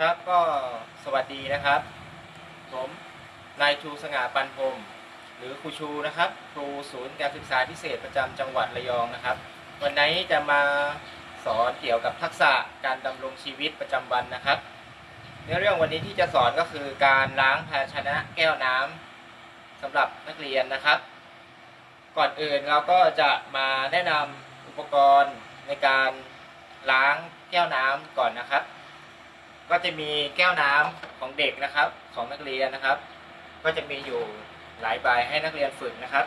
ครับก็สวัสดีนะครับ ผมนายชูสง่าปันพรมหรือครูชูนะครับ ครูศูนย์การศึกษาพิเศษประจำจังหวัดระยองนะครับ วันนี้จะมาสอนเกี่ยวกับทักษะการดำรงชีวิตประจำวันนะครับเนื้อเรื่องวันนี้ที่จะสอนก็คือการล้างภาชนะแก้วน้ำสำหรับนักเรียนนะครับ ก่อนอื่นเราก็จะมาแนะนำอุปกรณ์ในการล้างแก้วน้ำก่อนนะครับ ก็จะมีแก้วน้ำของเด็กนะครับ ของนักเรียนนะครับ ก็จะมีอยู่หลายใบให้นักเรียนฝึกนะครับ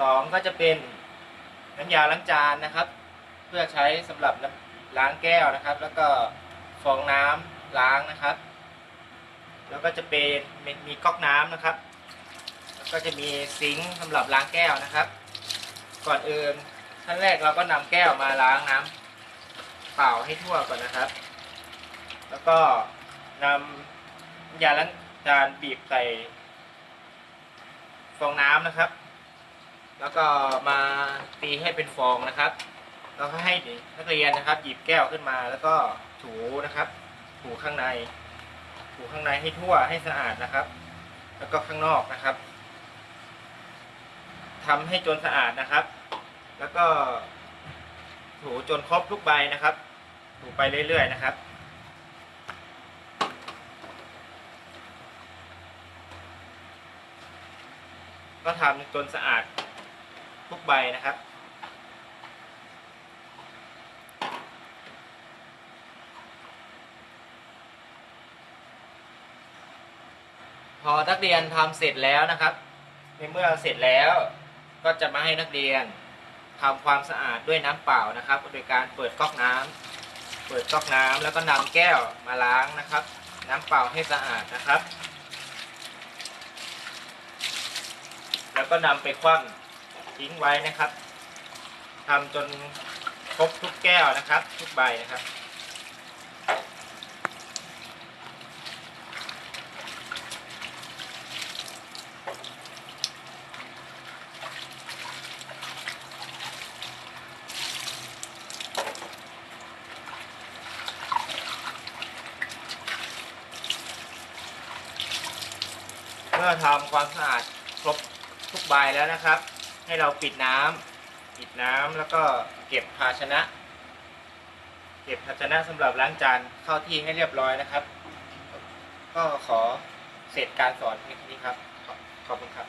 สองก็จะเป็นน้ำยาล้างจานนะครับ เพื่อใช้สำหรับล้างแก้วนะครับ แล้วก็ฟองน้ำล้างนะครับ แล้วก็จะเป็นมีมีก๊อกน้ำนะครับ แล้วก็จะมีซิงค์สำหรับล้างแก้วนะครับ ก่อนอื่นขั้นแรกเราก็นำแก้วมาล้างน้ำเปล่าให้ทั่วก่อนนะครับ แล้วก็นำยาล้างจานบีบใส่ฟองน้ำนะครับ แล้วก็มาตีให้เป็นฟองนะครับ แล้วก็ให้นักเรียนนะครับ หยิบแก้วขึ้นมา แล้วก็ถูนะครับ ถูข้างใน ถูข้างในให้ทั่วให้สะอาดนะครับ แล้วก็ข้างนอกนะครับทำให้จนสะอาดนะครับ แล้วก็ถูจนครบทุกใบนะครับ ถูไปเรื่อยๆนะครับ ก็ทำจนสะอาดทุกใบนะครับพอนักเรียนทำเสร็จแล้วนะครับ ในเมื่อเสร็จแล้วก็จะมาให้นักเรียนทำความสะอาดด้วยน้ำเปล่านะครับ โดยการเปิดก๊อกน้ำเปิดก๊อกน้ำแล้วก็นำแก้วมาล้างนะครับ น้ำเปล่าให้สะอาดนะครับ แล้วก็นำไปคว่ำทิ้งไว้นะครับทำจนครบทุกแก้วนะครับ ทุกใบนะครับเมื่อทำความสะอาดครบ ทุกใบแล้วนะครับ ให้เราปิดน้ำปิดน้ำแล้วก็เก็บภาชนะ เก็บภาชนะสำหรับล้างจานเข้าที่ให้เรียบร้อยนะครับ ก็ขอเสร็จการสอนเพียงเท่านี้ครับ ขอบคุณครับ